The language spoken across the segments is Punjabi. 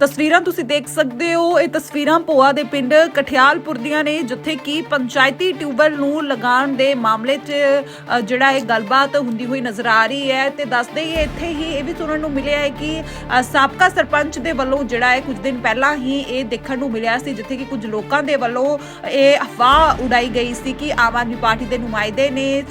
ਤਸਵੀਰਾਂ ਤੁਸੀਂ ਦੇਖ ਸਕਦੇ ਹੋ, ਇਹ ਤਸਵੀਰਾਂ ਭੋਆ ਦੇ ਪਿੰਡ ਕਠਿਆਲਪੁਰ ਦੀਆਂ ਨੇ, ਜਿੱਥੇ ਕਿ ਪੰਚਾਇਤੀ ਟਿਊਬਵੈਲ ਨੂੰ ਲਗਾਉਣ ਦੇ ਮਾਮਲੇ 'ਚ ਜਿਹੜਾ ਇਹ ਗੱਲਬਾਤ ਹੁੰਦੀ ਹੋਈ ਨਜ਼ਰ ਆ ਰਹੀ ਹੈ ਤੇ ਦੱਸ ਹੀ ਇੱਥੇ ਹੀ ਇਹ ਵੀ ਸੁਣਨ ਨੂੰ ਮਿਲਿਆ ਹੈ ਕਿ ਸਾਬਕਾ ਸਰਪੰਚ ਦੇ ਵੱਲੋਂ ਜਿਹੜਾ ਹੈ ਕੁਝ ਦਿਨ ਪਹਿਲਾਂ ਹੀ ਇਹ ਦੇਖਣ ਨੂੰ ਮਿਲਿਆ ਸੀ, ਜਿੱਥੇ ਕਿ ਕੁਝ ਲੋਕਾਂ ਦੇ ਵੱਲੋਂ ਇਹ ਅਫਵਾਹ ਉਡਾਈ ਗਈ ਸੀ ਕਿ ਆਮ ਆਦਮੀ ਪਾਰਟੀ ਦੇ ਨੁਮਾਇੰਦੇ ਨੇ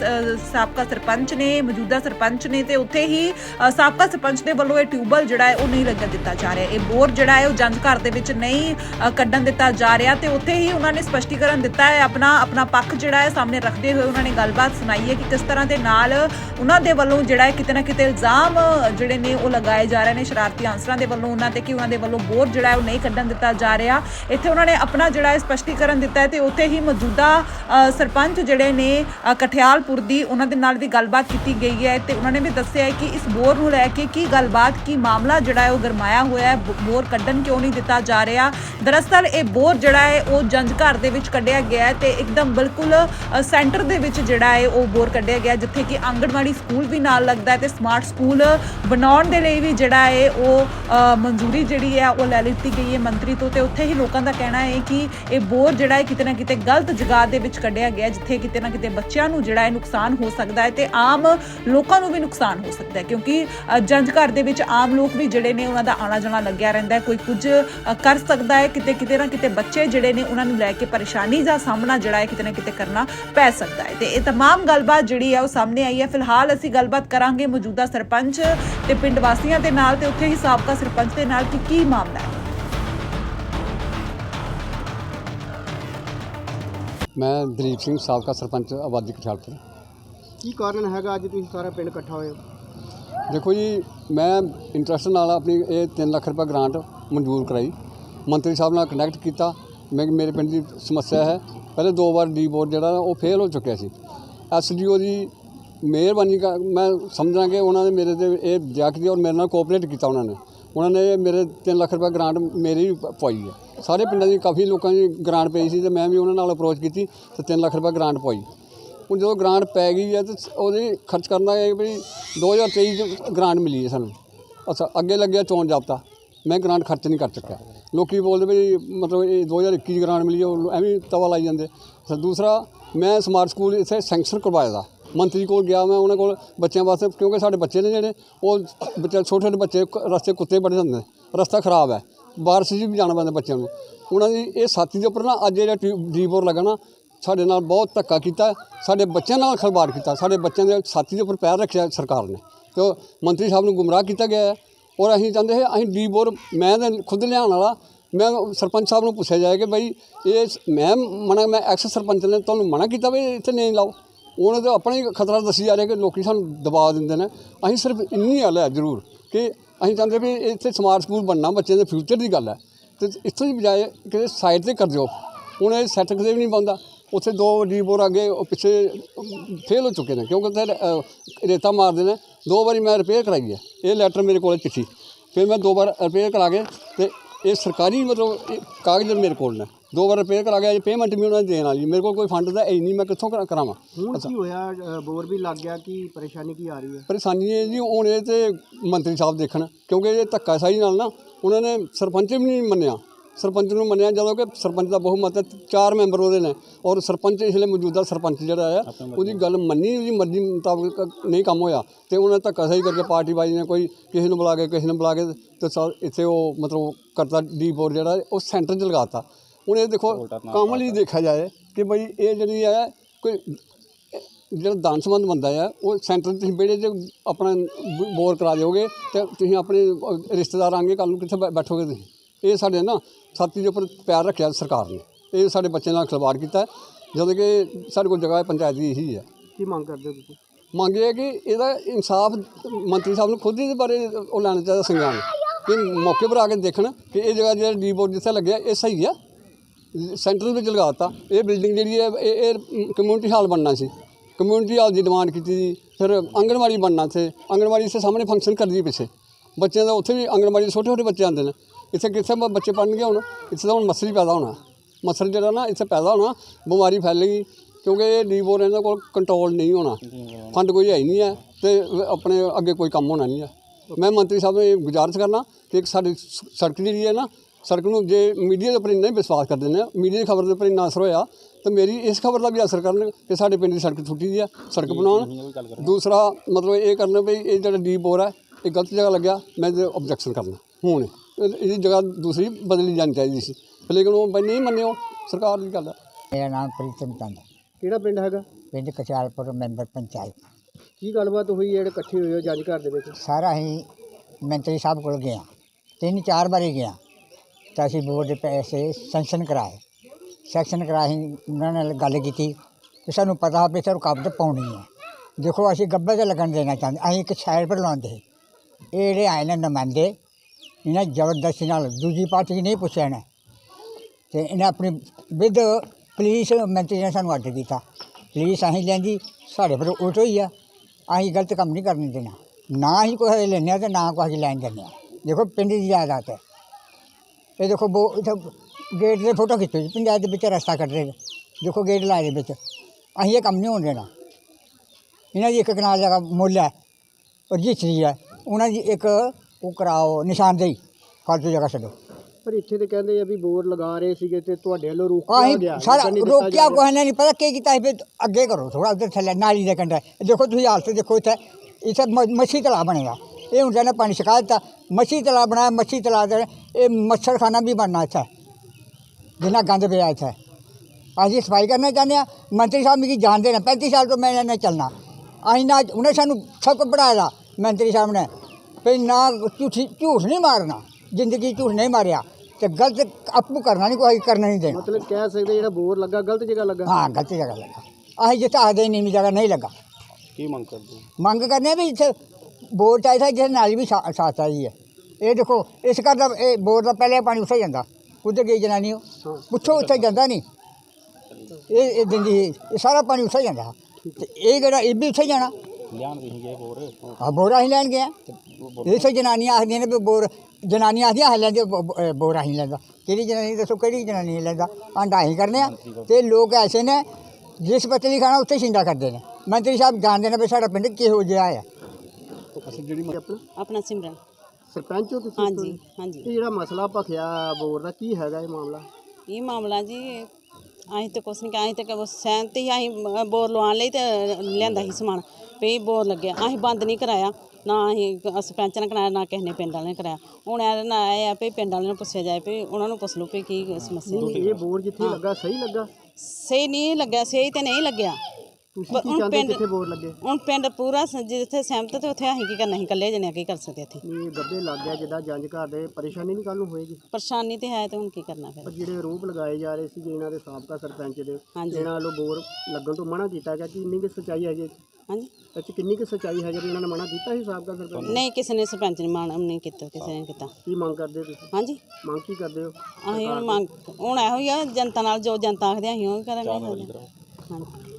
ਸਾਬਕਾ ਸਰਪੰਚ ਨੇ, ਮੌਜੂਦਾ ਸਰਪੰਚ ਨੇ ਤੇ ਉੱਥੇ ਹੀ ਸਾਬਕਾ ਸਰਪੰਚ ਦੇ ਵੱਲੋਂ ਇਹ ਟਿਊਬਵੈਲ ਜਿਹੜਾ ਹੈ ਉਹ ਨਹੀਂ ਲੱਗਣ ਦਿੱਤਾ ਜਾ ਰਿਹਾ। ਇਹ ਬੋਰ ਜਿਹੜਾ ਹੈ ਉਹ ਜੰਜ ਘਰ ਦੇ ਵਿੱਚ ਨਹੀਂ ਕੱਢਣ ਦਿੱਤਾ ਜਾ ਰਿਹਾ ਤੇ ਉੱਥੇ ਹੀ ਉਹਨਾਂ ਨੇ ਸਪਸ਼ਟੀਕਰਨ ਦਿੱਤਾ ਹੈ ਆਪਣਾ ਆਪਣਾ ਪੱਖ ਜਿਹੜਾ ਹੈ ਸਾਹਮਣੇ ਰੱਖਦੇ ਹੋਏ ਉਹਨਾਂ ਨੇ ਗੱਲਬਾਤ ਸੁਣਾਈ ਹੈ ਕਿ ਕਿਸ ਤਰ੍ਹਾਂ ਦੇ ਨਾਲ ਉਹਨਾਂ ਦੇ ਵੱਲੋਂ ਜਿਹੜਾ ਹੈ ਕਿਤੇ ਨਾ ਕਿਤੇ ਇਲਜ਼ਾਮ ਜਿਹੜੇ ਨੇ ਉਹ ਲਗਾਏ ਜਾ ਰਹੇ ਨੇ ਸ਼ਰਾਰਤੀ ਅਨਸਰਾਂ ਦੇ ਵੱਲੋਂ ਉਹਨਾਂ ਤੇ ਕਿ ਉਹਨਾਂ ਦੇ ਵੱਲੋਂ ਬੋਰ ਜਿਹੜਾ ਹੈ ਉਹ ਨਹੀਂ ਕੱਢਣ ਦਿੱਤਾ ਜਾ ਰਿਹਾ। ਇੱਥੇ ਉਹਨਾਂ ਨੇ ਆਪਣਾ ਜਿਹੜਾ ਹੈ ਸਪਸ਼ਟੀਕਰਨ ਦਿੱਤਾ ਹੈ ਤੇ ਉੱਥੇ ਹੀ ਮੌਜੂਦਾ ਸਰਪੰਚ ਜਿਹੜੇ ਨੇ ਕਠਿਆਲਪੁਰ ਦੀ ਉਹਨਾਂ ਦੇ ਨਾਲ ਵੀ ਗੱਲਬਾਤ ਕੀਤੀ ਗਈ ਹੈ ਤੇ ਉਹਨਾਂ ਨੇ ਵੀ ਦੱਸਿਆ ਹੈ ਕਿ ਇਸ ਬੋਰ ਨੂੰ ਲੈ ਕੇ ਕੀ ਗੱਲਬਾਤ, ਕੀ ਮਾਮਲਾ ਜਿਹੜਾ ਹੈ ਉਹ ਗਰਮਾਇਆ ਹੋਇਆ ਹੈ ਬੋਰ ਬੋਰ ਕੱਢਣ ਕਿਉਂ ਨਹੀਂ ਦਿੱਤਾ ਜਾ ਰਿਹਾ? ਦਰਅਸਲ ਇਹ ਬੋਰ ਜਿਹੜਾ ਹੈ, ਉਹ ਜੰਜ ਘਰ ਦੇ ਵਿੱਚ ਕੱਢਿਆ ਗਿਆ ਹੈ ਤੇ ਇੱਕਦਮ ਬਿਲਕੁਲ ਸੈਂਟਰ ਦੇ ਵਿੱਚ ਜਿਹੜਾ ਹੈ, ਉਹ ਬੋਰ ਕੱਢਿਆ ਗਿਆ, ਜਿੱਥੇ ਕਿ ਆਂਗਣਵਾੜੀ ਸਕੂਲ ਵੀ ਨਾਲ ਲੱਗਦਾ ਹੈ ਤੇ ਸਮਾਰਟ ਸਕੂਲ ਬਣਾਉਣ ਦੇ ਲਈ ਵੀ ਜਿਹੜਾ ਹੈ, ਉਹ ਮਨਜ਼ੂਰੀ ਜਿਹੜੀ ਹੈ, ਉਹ ਲੈ ਲਿੱਤੀ ਗਈ ਹੈ ਮੰਤਰੀ ਤੋਂ ਤੇ ਉੱਥੇ ਹੀ ਲੋਕਾਂ ਦਾ ਕਹਿਣਾ ਹੈ ਕਿ ਇਹ ਬੋਰ ਜਿਹੜਾ ਹੈ, ਕਿਤੇ ਨਾ ਕਿਤੇ ਗਲਤ ਜਗ੍ਹਾ ਦੇ ਵਿੱਚ ਕੱਢਿਆ ਗਿਆ ਜਿੱਥੇ ਕਿਤੇ ਨਾ ਕਿਤੇ ਬੱਚਿਆਂ ਨੂੰ ਜਿਹੜਾ ਹੈ, ਨੁਕਸਾਨ ਹੋ ਸਕਦਾ ਹੈ ਤੇ ਆਮ ਲੋਕਾਂ ਨੂੰ ਵੀ ਨੁਕਸਾਨ ਹੋ ਸਕਦਾ ਹੈ, ਕਿਉਂਕਿ ਜੰਜ ਘਰ ਦੇ ਵਿੱਚ ਆਮ ਲੋਕ ਵੀ ਜਿਹੜੇ ਨੇ, ਉਹਨਾਂ ਦਾ ਆਣਾ ਜਾਣਾ ਲੱਗਿਆ ਰਹਿੰਦਾ ਹੈ ਕੋਈ ਕੁਝ ਅ, ਕਰ ਸਕਦਾ ਹੈ ਕਿਤੇ ਕਿਤੇ ਨਾ ਕਿਤੇ ਬੱਚੇ ਜਿਹੜੇ ਨੇ ਉਹਨਾਂ ਨੂੰ ਲੈ ਕੇ ਪਰੇਸ਼ਾਨੀ ਦਾ ਸਾਹਮਣਾ ਜਿਹੜਾ ਹੈ ਕਿਤੇ ਨਾ ਕਿਤੇ ਕਰਨਾ ਪੈ ਸਕਦਾ ਹੈ ਤੇ ਇਹ तमाम ਗੱਲਬਾਤ ਜਿਹੜੀ ਹੈ ਉਹ ਸਾਹਮਣੇ ਆਈ ਹੈ ਫਿਲਹਾਲ ਅਸੀਂ ਗੱਲਬਾਤ ਕਰਾਂਗੇ ਮੌਜੂਦਾ ਸਰਪੰਚ ਤੇ ਪਿੰਡ ਵਾਸੀਆਂ ਦੇ ਨਾਲ ਤੇ ਉੱਥੇ ਹੀ ਸਾਬਕਾ ਸਰਪੰਚ ਦੇ ਨਾਲ ਕਿ ਕੀ ਮਾਮਲਾ ਹੈ ਮੈਂ ਦਲੀਪ ਸਿੰਘ ਸਾਬਕਾ ਸਰਪੰਚ ਆਬਾਦੀ ਕਠਿਆਲਪੁਰ ਕੀ ਕਾਰਨ ਹੈਗਾ ਅੱਜ ਤੁਸੀਂ ਸਾਰਾ ਪਿੰਡ ਇਕੱਠਾ ਹੋਏ ਹੋ ਦੇਖੋ ਜੀ, ਮੈਂ ਇੰਟਰਸਟ ਨਾਲ ਆਪਣੀ ਇਹ 3 ਲੱਖ ਰੁਪਏ ਗ੍ਰਾਂਟ ਮਨਜ਼ੂਰ ਕਰਾਈ। ਮੰਤਰੀ ਸਾਹਿਬ ਨਾਲ ਕਨੈਕਟ ਕੀਤਾ। ਮੈਂ ਮੇਰੇ ਪਿੰਡ ਦੀ ਸਮੱਸਿਆ ਹੈ। ਪਹਿਲੇ ਦੋ ਵਾਰ ਡੀ ਬੋਰਡ ਜਿਹੜਾ, ਉਹ ਫੇਲ ਹੋ ਚੁੱਕਿਆ ਸੀ। ਐਸਡੀਓ ਦੀ ਮਿਹਰਬਾਨੀ ਕਰ ਮੈਂ ਸਮਝਾਂ ਕਿ ਉਹਨਾਂ ਨੇ ਮੇਰੇ ਤੇ ਇਹ ਜਾਕਦੀ ਔਰ ਮੇਰੇ ਨਾਲ ਕੋਆਪਰੇਟ ਕੀਤਾ ਉਹਨਾਂ ਨੇ। ਉਹਨਾਂ ਨੇ ਮੇਰੇ 3 ਲੱਖ ਰੁਪਏ ਗ੍ਰਾਂਟ ਮੇਰੀ ਵੀ ਪਵਾਈ ਹੈ। ਸਾਰੇ ਪਿੰਡਾਂ ਦੀ ਕਾਫੀ ਲੋਕਾਂ ਦੀ ਗ੍ਰਾਂਟ ਪਈ ਸੀ ਤੇ ਮੈਂ ਵੀ ਉਹਨਾਂ ਨਾਲ ਅਪਰੋਚ ਕੀਤੀ ਤੇ 3 ਲੱਖ ਰੁਪਏ ਗ੍ਰਾਂਟ ਪਵਾਈ ਹੁਣ ਜਦੋਂ ਗ੍ਰਾਂਟ ਪੈ ਗਈ ਹੈ ਤੇ ਉਹਦੇ ਖਰਚ ਕਰਨਾ ਹੈ ਵੀ 2023 ਚ ਗ੍ਰਾਂਟ ਮਿਲੀ ਹੈ ਸਾਨੂੰ। ਅੱਛਾ, ਅੱਗੇ ਲੱਗਿਆ ਚੋਣ ਜਾਬਤਾ। ਮੈਂ ਗ੍ਰਾਂਟ ਖਰਚ ਨਹੀਂ ਕਰ ਚੁੱਕਿਆ ਲੋਕੀ ਬੋਲਦੇ ਵੀ ਮਤਲਬ ਇਹ 2021 ਚ ਗ੍ਰਾਂਟ ਮਿਲੀ ਉਹ ਐਵੇਂ ਤਵਾ ਲਾਈ ਜਾਂਦੇ। ਅੱਛਾ, ਦੂਸਰਾ, ਮੈਂ ਸਮਾਰਟ ਸਕੂਲ ਇੱਥੇ ਸੈਂਕਸ਼ਨ ਕਰਵਾਇਆ। ਦਾ ਮੰਤਰੀ ਕੋਲ ਗਿਆ ਮੈਂ, ਉਹਨਾਂ ਕੋਲ ਬੱਚਿਆਂ ਵਾਸਤੇ, ਕਿਉਂਕਿ ਸਾਡੇ ਬੱਚੇ ਨੇ ਜਿਹੜੇ, ਉਹ ਬੱਚੇ, ਛੋਟੇ ਛੋਟੇ ਬੱਚੇ ਰਸਤੇ ਕੁੱਤੇ ਬੜੇ ਹੁੰਦੇ ਨੇ। ਰਸਤਾ ਖਰਾਬ ਹੈ। ਬਾਰਿਸ਼ 'ਚ ਵੀ ਜਾਣਾ ਪੈਂਦਾ ਬੱਚਿਆਂ ਨੂੰ। ਉਹਨਾਂ ਦੀ ਇਹ ਸਾਥੀ ਦੇ ਉੱਪਰ ਨਾ ਅੱਜ ਜਿਹੜਾ ਡੀ ਬੋਰ ਲੱਗਣਾ ਸਾਡੇ ਨਾਲ ਬਹੁਤ ਧੱਕਾ ਕੀਤਾ, ਸਾਡੇ ਬੱਚਿਆਂ ਨਾਲ ਖਲਵਾੜ ਕੀਤਾ, ਸਾਡੇ ਬੱਚਿਆਂ ਦੇ ਸਾਥੀ ਦੇ ਉੱਪਰ ਪੈਰ ਰੱਖਿਆ ਸਰਕਾਰ ਨੇ। ਤੇ ਮੰਤਰੀ ਸਾਹਿਬ ਨੂੰ ਗੁੰਮਰਾਹ ਕੀਤਾ ਗਿਆ ਹੈ ਔਰ ਅਸੀਂ ਚਾਹੁੰਦੇ ਹਾਂ, ਅਸੀਂ ਡੀ ਬੋਰ, ਮੈਂ ਤਾਂ ਖੁਦ ਲਿਆਉਣ ਵਾਲਾ, ਮੈਂ ਸਰਪੰਚ ਸਾਹਿਬ ਨੂੰ ਪੁੱਛਿਆ ਜਾਏ ਕਿ ਭਾਈ ਇਹ ਮੈਂ ਮਨਾ, ਮੈਂ ਐਕਸ ਸਰਪੰਚ ਨੇ ਤੁਹਾਨੂੰ ਮਨਾ ਕੀਤਾ ਵੀ ਇੱਥੇ ਨਹੀਂ ਲਾਓ। ਉਹਨਾਂ ਦਾ ਆਪਣਾ ਹੀ ਖਤਰਾ ਦੱਸੀ ਜਾ ਰਿਹਾ ਕਿ ਲੋਕੀ ਸਾਨੂੰ ਦਬਾਅ ਦਿੰਦੇ ਨੇ। ਅਸੀਂ ਸਿਰਫ ਇੰਨੀ ਗੱਲ ਹੈ ਜ਼ਰੂਰ ਕਿ ਅਸੀਂ ਚਾਹੁੰਦੇ ਵੀ ਇੱਥੇ ਸਮਾਰਟ ਸਕੂਲ ਬਣਨਾ ਬੱਚਿਆਂ ਦੇ ਫਿਊਚਰ ਦੀ ਗੱਲ ਹੈ। ਤੇ ਇੱਥੋਂ ਦੀ ਬਜਾਏ ਕਿ ਸਾਈਡ ਤੇ ਕਰ ਦਿਓ। ਹੁਣ ਇਹ ਸੈੱਟ ਕਿਤੇ ਵੀ ਨਹੀਂ ਪਾਉਂਦਾ ਉੱਥੇ ਦੋ ਡੀ ਬੋਰ ਅੱਗੇ ਉਹ ਪਿੱਛੇ ਫੇਲ ਹੋ ਚੁੱਕੇ ਨੇ ਕਿਉਂਕਿ ਉੱਥੇ ਰੇਤਾ ਮਾਰਦੇ ਨੇ। ਦੋ ਵਾਰੀ ਮੈਂ ਰਿਪੇਅਰ ਕਰਾਈ ਹੈ ਇਹ ਲੈਟਰ ਮੇਰੇ ਕੋਲ ਚਿੱਠੀ। ਫਿਰ ਮੈਂ ਦੋ ਵਾਰ ਰਿਪੇਅਰ ਕਰਾ ਕੇ ਤੇ ਇਹ ਸਰਕਾਰੀ ਮਤਲਬ ਕਾਗਜ਼ ਮੇਰੇ ਕੋਲ ਨੇ। ਦੋ ਵਾਰ ਰਿਪੇਅਰ ਕਰਾ ਕੇ ਪੇਮੈਂਟ ਵੀ ਉਹਨਾਂ ਨੇ ਦੇਣ ਵਾਲੀ। ਮੇਰੇ ਕੋਲ ਕੋਈ ਫੰਡ ਦਾ ਨਹੀਂ ਮੈਂ ਕਿੱਥੋਂ ਕਰਾ- ਕਰਾਵਾਂ? ਹੁਣ ਕੀ ਹੋਇਆ? ਬੋਰ ਵੀ ਲੱਗ ਗਿਆ ਕੀ ਪਰੇਸ਼ਾਨੀ ਕੀ ਆ ਰਹੀ ਹੈ? ਪਰੇਸ਼ਾਨੀ ਇਹ ਜੀ ਹੁਣ ਇਹ ਤੇ ਮੰਤਰੀ ਸਾਹਿਬ ਦੇਖਣ ਕਿਉਂਕਿ ਇਹ ਧੱਕਾ ਸਹੀ ਨਾਲ ਨਾ ਉਹਨਾਂ ਨੇ ਸਰਪੰਚ ਵੀ ਨਹੀਂ ਮੰਨਿਆ। ਸਰਪੰਚ ਨੂੰ ਮੰਨਿਆ ਜਦੋਂ ਕਿ ਸਰਪੰਚ ਦਾ ਬਹੁਮਤ ਹੈ ਚਾਰ ਮੈਂਬਰ ਉਹਦੇ ਨੇ ਔਰ ਸਰਪੰਚ ਇਸ ਲਈ ਮੌਜੂਦਾ ਸਰਪੰਚ ਜਿਹੜਾ ਹੈ ਉਹਦੀ ਗੱਲ ਮੰਨੀ ਉਹਦੀ ਮਰਜ਼ੀ ਮੁਤਾਬਕ ਨਹੀਂ ਕੰਮ ਹੋਇਆ ਤੇ ਉਹਨਾਂ ਧੱਕਾ ਸਹੀ ਕਰਕੇ ਪਾਰਟੀ ਬਾਜੀ ਨੇ ਕੋਈ ਕਿਸੇ ਨੂੰ ਬੁਲਾ ਕੇ ਕਿਸੇ ਨੂੰ ਬੁਲਾ ਕੇ ਤੇ ਇੱਥੇ ਉਹ ਮਤਲਬ ਕਰਤਾ ਡੀ ਬੋਰ ਜਿਹੜਾ ਉਹ ਸੈਂਟਰ 'ਚ ਲਗਾਤਾ ਹੁਣ ਇਹ ਦੇਖੋ ਕੰਮ ਲਈ ਦੇਖਿਆ ਜਾਏ ਕਿ ਬਈ ਇਹ ਜਿਹੜੀ ਹੈ ਕੋਈ ਜਿਹੜਾ ਦਾਨਸਮੰਦ ਬੰਦਾ ਆ ਉਹ ਸੈਂਟਰ ਤੁਸੀਂ ਵਿਹੜੇ 'ਚ ਆਪਣਾ ਬੋਰ ਕਰਾ ਦਿਓਗੇ ਤੇ ਤੁਸੀਂ ਆਪਣੇ ਰਿਸ਼ਤੇਦਾਰ ਆਣਗੇ ਕੱਲ ਨੂੰ ਕਿੱਥੇ ਬੈਠੋਗੇ ਤੁਸੀਂ? ਇਹ ਸਾਡੇ ਨਾ ਸਾਥੀ ਦੇ ਉੱਪਰ ਪਿਆਰ ਰੱਖਿਆ ਸਰਕਾਰ ਨੇ। ਇਹ ਸਾਡੇ ਬੱਚੇ ਨਾਲ ਖਿਲਵਾੜ ਕੀਤਾ ਹੈ, ਜਦੋਂ ਕਿ ਸਾਡੇ ਕੋਲ ਜਗ੍ਹਾ ਹੈ ਪੰਚਾਇਤ ਦੀ ਇਹੀ ਹੈ। ਕੀ ਮੰਗ ਕਰਦੇ ਹੋ ਤੁਸੀਂ? ਮੰਗ ਇਹ ਹੈ ਕਿ ਇਹਦਾ ਇਨਸਾਫ ਮੰਤਰੀ ਸਾਹਿਬ ਨੂੰ ਖੁਦ ਇਹਦੇ ਬਾਰੇ ਉਹ ਲੈਣਾ ਚਾਹੀਦਾ ਸੰਗਿਆਨ ਕਿ ਮੌਕੇ ਪਰ ਆ ਕੇ ਦੇਖਣ ਕਿ ਇਹ ਜਗ੍ਹਾ ਜਿਹੜਾ ਡੀ ਬੋਰਡ ਜਿੱਥੇ ਲੱਗਿਆ ਇਹ ਸਹੀ ਹੈ। ਸੈਂਟਰ ਵਿੱਚ ਲਗਾਤਾ ਇਹ ਬਿਲਡਿੰਗ ਜਿਹੜੀ ਹੈ ਇਹ ਇਹ ਕਮਿਊਨਿਟੀ ਹਾਲ ਬਣਨਾ ਸੀ। ਕਮਿਊਨਿਟੀ ਹਾਲ ਦੀ ਡਿਮਾਂਡ ਕੀਤੀ ਸੀ ਫਿਰ ਆਂਗਣਵਾੜੀ ਬਣਨਾ ਸੀ ਆਂਗਣਵਾੜੀ ਦੇ ਸਾਹਮਣੇ ਫੰਕਸ਼ਨ ਕਰਦੀ ਹੈ ਪਿੱਛੇ ਬੱਚਿਆਂ ਦਾ ਉੱਥੇ ਵੀ ਆਂਗਣਵਾੜੀ ਦੇ ਛੋਟੇ ਛੋਟੇ ਬੱਚੇ ਆਉਂਦੇ ਨੇ। ਇੱਥੇ ਕਿੱਥੇ ਬ- ਬੱਚੇ ਪੜ੍ਹਨਗੇ ਹੁਣ? ਇੱਥੇ ਤਾਂ ਹੁਣ ਮੱਛਰ ਹੀ ਪੈਦਾ ਹੋਣਾ। ਮੱਛਰ ਜਿਹੜਾ ਨਾ ਇੱਥੇ ਪੈਦਾ ਹੋਣਾ ਬਿਮਾਰੀ ਫੈਲੇਗੀ ਕਿਉਂਕਿ ਇਹ ਡੀਬੋਰ ਇਹਨਾਂ ਕੋਲ ਕੰਟਰੋਲ ਨਹੀਂ ਹੋਣਾ। ਫੰਡ ਕੋਈ ਹੈ ਹੀ ਨਹੀਂ ਹੈ ਤੇ ਆਪਣੇ ਅੱਗੇ ਕੋਈ ਕੰਮ ਹੋਣਾ ਨਹੀਂ ਹੈ। ਮੈਂ ਮੰਤਰੀ ਸਾਹਿਬ ਨੂੰ ਇਹ ਗੁਜ਼ਾਰਿਸ਼ ਕਰਨਾ ਕਿ ਇੱਕ ਸਾਡੀ ਸੜਕ ਜਿਹੜੀ ਹੈ ਨਾ ਸੜਕ ਨੂੰ ਜੇ ਮੀਡੀਆ ਦੇ ਉੱਪਰ ਇੰਨਾ ਹੀ ਵਿਸ਼ਵਾਸ ਕਰਦੇ ਨੇ ਮੀਡੀਆ ਦੀ ਖਬਰ ਦੇ ਉੱਪਰ ਇੰਨਾ ਅਸਰ ਹੋਇਆ ਤਾਂ ਮੇਰੀ ਇਸ ਖਬਰ ਦਾ ਵੀ ਅਸਰ ਕਰਨ ਕਿ ਸਾਡੇ ਪਿੰਡ ਦੀ ਸੜਕ ਟੁੱਟੀ ਦੀ ਆ ਸੜਕ ਬਣਾਉਣ। ਦੂਸਰਾ ਮਤਲਬ ਇਹ ਕਰਨਾ ਵੀ ਇਹ ਜਿਹੜਾ ਡੀ ਬੋਰ ਹੈ ਇਹ ਗਲਤ ਜਗ੍ਹਾ ਲੱਗਿਆ ਮੈਂ ਇਹਦੇ ਜਗ੍ਹਾ ਦੂਸਰੀ ਬਦਲੀ ਜਾਣੀ ਚਾਹੀਦੀ ਸੀ। ਲੇਕਿਨ ਉਹ ਬਈ ਨਹੀਂ ਮੰਨਿਓ ਸਰਕਾਰ ਦੀ ਗੱਲ ਹੈ ਮੇਰਾ ਨਾਮ ਪ੍ਰੀਤਮ ਚੰਦ। ਕਿਹੜਾ ਪਿੰਡ ਹੈਗਾ? ਪਿੰਡ ਕਚਾਲਪੁਰ ਮੈਂਬਰ ਪੰਚਾਇਤ। ਕੀ ਗੱਲਬਾਤ ਹੋਈ ਜਿਹੜੇ ਇਕੱਠੇ ਹੋਏ ਹੋ ਜੱਜ ਘਰ ਦੇ ਵਿੱਚ? ਸਾਰਾ ਹੀ ਮੰਤਰੀ ਸਾਹਿਬ ਕੋਲ ਗਿਆ। ਤਿੰਨ ਚਾਰ ਵਾਰੀ ਗਿਆ। ਤਾਂ ਅਸੀਂ ਬੋਰਡ ਦੇ ਪੈਸੇ ਸੈਂਕਸ਼ਨ ਕਰਾਏ। ਸੈਂਕਸ਼ਨ ਕਰਾਏ ਉਹਨਾਂ ਨਾਲ ਗੱਲ ਕੀਤੀ। ਕਿ ਸਾਨੂੰ ਪਤਾ ਵੀ ਸਰ ਕਬਦ ਪਾਉਣੀ ਹੈ। ਦੇਖੋ ਅਸੀਂ ਗੱਬੇ ਤੇ ਲੱਗਣ ਦੇਣਾ ਚਾਹੁੰਦੇ। ਅਸੀਂ ਇੱਕ ਸਾਈਡ ਪਰ ਲਾਉਂਦੇ। ਸੀ। ਇਹ ਜਿਹੜੇ ਆਏ ਨੇ ਨੁਮਾਇੰਦੇ ਇਹਨਾਂ ਜ਼ਬਰਦਸਤੀ ਨਾਲ ਦੂਜੀ ਪਾਰਟੀ ਨਹੀਂ ਪੁੱਛਿਆ ਨੇ ਤੇ ਇਹਨੇ ਆਪਣੀ ਵਿਦ ਪੁਲਿਸ ਮੰਤਰੀ ਨੇ ਸਾਨੂੰ ਅੱਡ ਕੀਤਾ ਪੁਲਿਸ ਅਸੀਂ ਲੈਂਦੀ ਸਾਡੇ ਪਰ ਉਲਟ ਹੋਈ ਆ ਅਸੀਂ ਗਲਤ ਕੰਮ ਨਹੀਂ ਕਰਨ ਦੇਣਾ ਨਾ ਹੀ ਕੋਈ ਲੈਂਦੇ ਹਾਂ ਤੇ ਨਾ ਕੋਈ ਅਸੀਂ ਲੈਣ ਦਿੰਦੇ ਹਾਂ ਦੇਖੋ ਪਿੰਡ ਦੀ ਜਾਇਦਾਦ ਹੈ ਇਹ ਦੇਖੋ ਬੋ ਇੱਥੇ ਗੇਟ ਦੇ ਫੋਟੋ ਖਿੱਚੋ ਜੀ ਪੰਜਾਬ ਦੇ ਵਿੱਚ ਰਸਤਾ ਕੱਢ ਰਹੇ ਨੇ ਦੇਖੋ ਗੇਟ ਲਾਏ ਦੇ ਵਿੱਚ ਅਸੀਂ ਇਹ ਕੰਮ ਨਹੀਂ ਹੋਣ ਦੇਣਾ ਇਹਨਾਂ ਦੀ ਇੱਕ ਕਨਾਲ ਜਗ੍ਹਾ ਮੁੱਲ ਹੈ ਰਜਿਸਟਰੀ ਹੈ ਉਹਨਾਂ ਦੀ ਇੱਕ ਉਹ ਕਰਾਓ ਨਿਸ਼ਾਨਦੇਹੀ ਫਾਲਤੂ ਜਗ੍ਹਾ ਛੱਡੋ। ਪਰ ਇੱਥੇ ਤੇ ਕਹਿੰਦੇ ਆ ਵੀ ਬੋਰ ਲਗਾ ਰਹੇ ਸੀਗੇ ਤੇ ਤੁਹਾਡੇ ਵੱਲੋਂ ਰੋਕਿਆ ਆਹੀ ਗਿਆ ਸਾਰਾ ਨਹੀਂ ਦਿੱਤਾ ਰੋਕਿਆ। ਕੋਈ ਨਹੀਂ ਪਤਾ ਕੀ ਕੀਤਾ ਸੀ? ਫਿਰ ਅੱਗੇ ਕਰੋ ਥੋੜਾ ਉਧਰ ਥੱਲੇ ਨਾਲੀ ਦੇ ਕੰਢੇ। ਦੇਖੋ ਤੁਸੀਂ ਹਾਲਤ ਦੇਖੋ ਇੱਥੇ ਇੱਥੇ ਮੱਛੀ ਤਲਾ ਬਣੇਗਾ ਇਹ ਹੁਣ ਨੇ ਪਾਣੀ ਛਕਾ ਦਿੱਤਾ। ਮੱਛੀ ਤਲਾ ਬਣਾਇਆ ਮੱਛੀ ਤਲਾ ਦੇ ਇਹ ਮੱਛਰਖਾਨਾ ਵੀ ਬਣਨਾ ਇੱਥੇ ਜਿੰਨਾ ਗੰਦ ਪਿਆ ਇੱਥੇ। ਅਸੀਂ ਸਫ਼ਾਈ ਕਰਨਾ ਚਾਹੁੰਦੇ ਹਾਂ ਮੰਤਰੀ ਸਾਹਿਬ ਮੇਰੀ ਜਾਣਦੇ ਨੇ 35 ਸਾਲ ਤੋਂ ਮੈਂ ਇਹਨਾਂ ਨਾਲ ਚੱਲਣਾ। ਅਸੀਂ ਨਾ ਉਹਨੇ ਸਾਨੂੰ ਸਭ ਕੁਝ ਪੜਾਇਆ ਮੰਤਰੀ ਸਾਹਿਬ ਨੇ ਵੀ ਨਾ ਝੂਠੀ ਝੂਠ ਨਹੀਂ ਮਾਰਨਾ। ਜ਼ਿੰਦਗੀ ਝੂਠ ਨਹੀਂ ਮਾਰਿਆ। ਤੇ ਗਲਤ ਆਪੂ ਕਰਨਾ ਨਹੀਂ ਕੋਈ ਕਰਨਾ ਨਹੀਂ ਦੇਣਾ। ਮਤਲਬ ਕਹਿ ਸਕਦੇ ਜਿਹੜਾ ਬੋਰ ਲੱਗਾ ਗਲਤ ਜਗ੍ਹਾ ਲੱਗਾ। ਹਾਂ ਗਲਤ ਜਗ੍ਹਾ ਲੱਗਾ। ਅਸੀਂ ਜਿੱਥੇ ਆਖਦੇ ਨੀਵੀਂ ਜਗ੍ਹਾ ਨਹੀਂ ਲੱਗਾ। ਕੀ ਮੰਗ ਕਰਦੇ ਮੰਗ ਕਰਨੇ ਵੀ ਇੱਥੇ ਬੋਰ ਚਾਹੀਦਾ ਜਿਸ ਨਾਲ ਵੀ ਸਾਥ ਚਾਹੀਦੀ ਹੈ। ਇਹ ਦੇਖੋ ਇਸ ਘਰ ਦਾ ਇਹ ਬੋਰ ਦਾ ਪਹਿਲੇ ਪਾਣੀ ਉੱਥੇ ਜਾਂਦਾ। ਉੱਧਰ ਗਈ ਜਨਾਨੀ ਪੁੱਛੋ ਉੱਥੇ ਜਾਂਦਾ ਨਹੀਂ ਇਹ ਇਹ ਦਿੰਦੀ ਇਹ ਸਾਰਾ ਪਾਣੀ ਉੱਥੇ ਜਾਂਦਾ। ਤੇ ਇਹ ਕਿਹੜਾ ਇਹ ਵੀ ਉੱਥੇ ਜਾਣਾ। ਲਿਆਣ ਤੁਸੀਂ ਗਏ ਬੋਰ ਆ ਬੋਰ ਅਸੀਂ ਲੈਣ ਗਿਆ ਇਹ ਸੋ ਜਨਾਨੀਆਂ ਆਖਦੀਆਂ ਨੇ ਵੀ ਬੋਰ ਜਨਾਨੀਆਂ ਆਖਦੀਆਂ ਅਸੀਂ ਲੈਂਦੇ ਬੋ- ਬੋ- ਅਹ ਬੋਰ ਅਸੀਂ ਲੈਂਦਾ ਕਿਹੜੀ ਜਨਾਨੀ ਦੱਸੋ ਕਿਹੜੀ ਜਨਾਨੀ ਨਹੀਂ ਲੈਂਦਾ ਆਂਡਾ ਅਸੀਂ ਕਰਨੇ ਆ ਤੇ ਲੋਕ ਐਸੇ ਨੇ ਜਿਸ ਪਤਲੀ ਖਾਣਾ ਉੱਥੇ ਛਿੰਦਾ ਕਰਦੇ ਨੇ ਮੰਤਰੀ ਸਾਹਿਬ ਜਾਣਦੇ ਨੇ ਵੀ ਸਾਡਾ ਪਿੰਡ ਕਿਹੋ ਜਿਹਾ ਹੈ ਅਸੀਂ ਜਿਹੜੀ ਆਪਣਾ ਆਪਣਾ ਸਿਮਰਨ ਸਰਪੰਚ ਹੋ ਤੁਸੀਂ ਹਾਂਜੀ ਇਹ ਹਾਂਜੀ ਜਿਹੜਾ ਮਸਲਾ ਭਖਿਆ ਬੋਰ ਦਾ ਕੀ ਹੈਗਾ ਇਹ ਮਾਮਲਾ ਇਹ ਮਾਮਲਾ ਜੀ ਅਸੀਂ ਤੇ ਕੁਛ ਨਹੀਂ ਕਿਹਾ ਅਸੀਂ ਤੇ ਕਿ ਸਹਿਮਤੀ ਅਸੀਂ ਬੋਰ ਲਵਾਉਣ ਲਈ ਤੇ ਲਿਆਂਦਾ ਸੀ ਸਮਾਨ ਵੀ ਬੋਰ ਲੱਗਿਆ। ਅਸੀਂ ਬੰਦ ਨਹੀਂ ਕਰਾਇਆ ਨਾ ਅਸੀਂ ਸਰਪੰਚ ਨੇ ਕਰਾਇਆ ਨਾ ਕਿਸੇ ਨੇ ਪਿੰਡ ਵਾਲਿਆਂ ਨੇ ਕਰਾਇਆ। ਹੁਣ ਇਹ ਨਾ ਆਏ ਆ ਵੀ ਪਿੰਡ ਵਾਲਿਆਂ ਨੂੰ ਪੁੱਛਿਆ ਜਾਏ ਵੀ ਉਹਨਾਂ ਨੂੰ ਪੁੱਛ ਲਓ ਵੀ ਕੀ ਸਮੱਸਿਆ ਇਹ ਬੋਰ ਜਿੱਥੇ ਲੱਗਾ ਸਹੀ ਲੱਗਾ? ਸਹੀ ਨਹੀਂ ਲੱਗਿਆ ਸਹੀ ਤੇ ਨਹੀਂ ਲੱਗਿਆ। ਤੁਸੀਂ ਪਰ ਕੀ ਹੁਣ ਚਾਹੁੰਦੇ ਪਿੰਡ- ਕਿੱਥੇ ਬੋਰ ਲੱਗੇ? ਹੁਣ ਪਿੰਡ ਪੂਰਾ ਸ- ਜਿੱਥੇ ਸਹਿਮਤ ਤੇ ਉੱਥੇ ਅਸੀਂ ਕੀ ਕਰਨਾ ਸੀ ਇਕੱਲੇ ਜਣੇ ਕੀ ਕਰ ਸਕਦੇ ਇੱਥੇ? ਇਹ ਗੱਬੇ ਲੱਗ ਗਿਆ ਜਿੱਦਾਂ ਜੰਜ ਘਰ ਦੇ ਪਰੇਸ਼ਾਨੀ ਨਹੀਂ ਕੱਲ ਨੂੰ ਹੋਏਗੀ? ਪਰੇਸ਼ਾਨੀ ਤੇ ਹੈ ਤੇ ਹੁਣ ਕੀ ਕਰਨਾ ਪਰ ਫਿਰ ਜਿਹੜੇ ਆਰੋਪ ਲਗਾਏ ਜਾ ਰਹੇ ਸੀ ਇਹਨਾਂ ਦੇ ਸਾਬਕਾ ਸਰਪੰਚ ਦੇ ਹਾਂਜੀ। ਇਹਨਾਂ ਵੱਲੋਂ ਬੋਰ ਲੱਗਣ ਤੋਂ ਮਨਾ ਕੀਤਾ ਗਿਆ ਕਿ ਇੰਨੀ ਕਿ ਸੱਚਾਈ ਹੈਗੀ ਹਾਂਜੀ। 'ਚ ਕਿੰਨੀ ਕਿ ਸੱਚਾਈ ਹੈ ਜਿਹੜੀ ਇਹਨਾਂ ਨੇ ਮਨਾ ਕੀਤਾ ਸੀ ਸਾਬਕਾ ਸਰਪੰਚ? ਨਹੀਂ ਕਿਸੇ ਨੇ ਸਰਪੰਚ ਨੇ ਮਾਣ ਨਹੀਂ ਕੀਤਾ ਕਿਸੇ ਨੇ ਕੀਤਾ। ਕੀ ਮੰਗ ਕਰਦੇ ਹੋ ਤੁਸੀਂ? ਹਾਂਜੀ। ਮੰਗ ਕੀ ਕਰਦੇ ਹੋ? ਅਸੀਂ ਹੁਣ ਮੰਗ ਹੁਣ ਇਹੋ ਹੀ ਆ ਜਨਤਾ ਨਾਲ ਜੋ ਜਨਤਾ ਆਖਦੇ ਆ ਅਸੀਂ ਉਹ ਕਰਾਂਗੇ। ਹਾਂਜੀ।